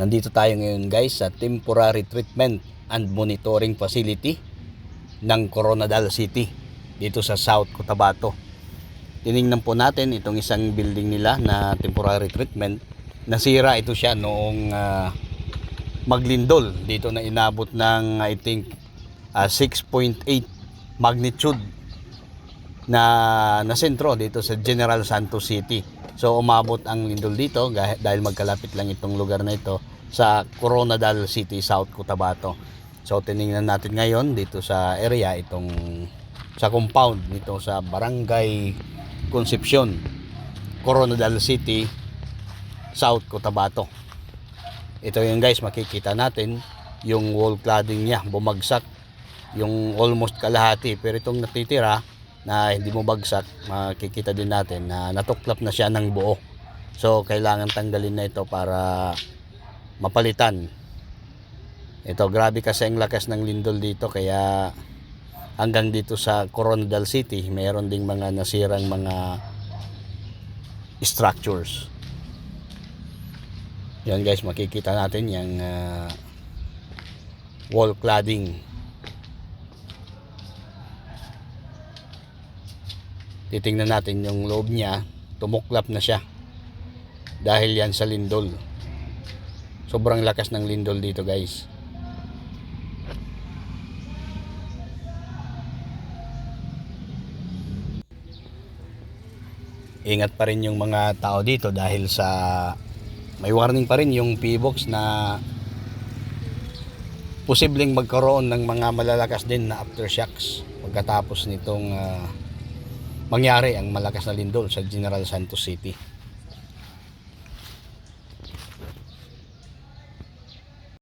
Nandito tayo ngayon guys sa temporary treatment and monitoring facility ng Coronadal City dito sa South Cotabato. Tiningnan po natin itong isang building nila na temporary treatment. Nasira ito siya noong ah, maglindol dito na inabot ng I think ah, 6.8 magnitude na na sentro dito sa General Santos City. So umabot ang lindol dito dahil magkalapit lang itong lugar na ito sa Coronadal City, South Cotabato. So tiningnan natin ngayon dito sa area itong sa compound nito sa Barangay Concepcion, Coronadal City, South Cotabato. Ito yung guys makikita natin yung wall cladding niya bumagsak yung almost kalahati pero itong natitira na hindi mo bagsak makikita din natin na natuklap na siya ng buo. So kailangan tanggalin na ito para mapalitan. Ito grabe kasi ang lakas ng lindol dito kaya hanggang dito sa Coronadal City mayroon ding mga nasirang mga structures. Yan guys makikita natin yung ah, wall cladding titingnan natin yung loob niya. Tumuklap na siya. Dahil yan sa lindol. Sobrang lakas ng lindol dito guys. Ingat pa rin yung mga tao dito dahil sa may warning pa rin yung P-box na posibleng magkaroon ng mga malalakas din na aftershocks pagkatapos nitong ah, mangyari ang malakas na lindol sa General Santos City.